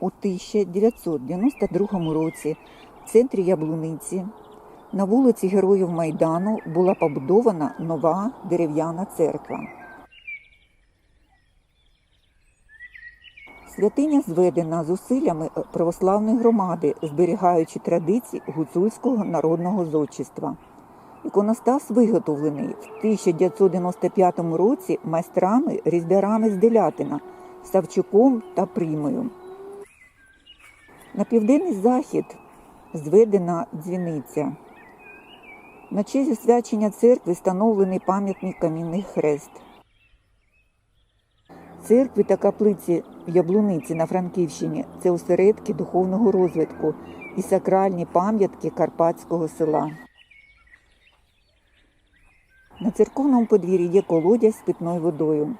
у 1992 році в центрі Яблуниці на вулиці Героїв Майдану була побудована нова дерев'яна церква. Святиня зведена зусиллями православної громади, зберігаючи традиції гуцульського народного зодчества. Іконостас виготовлений в 1995 році майстрами різьбярами з Делятина Савчуком та Примою. На південний захід зведена дзвіниця. На честь освячення церкви встановлений пам'ятний камінний хрест. Церкви та каплиці в Яблуниці на Франківщині це осередки духовного розвитку і сакральні пам'ятки Карпатського села. На церковному подвір'ї є колодязь з питною водою.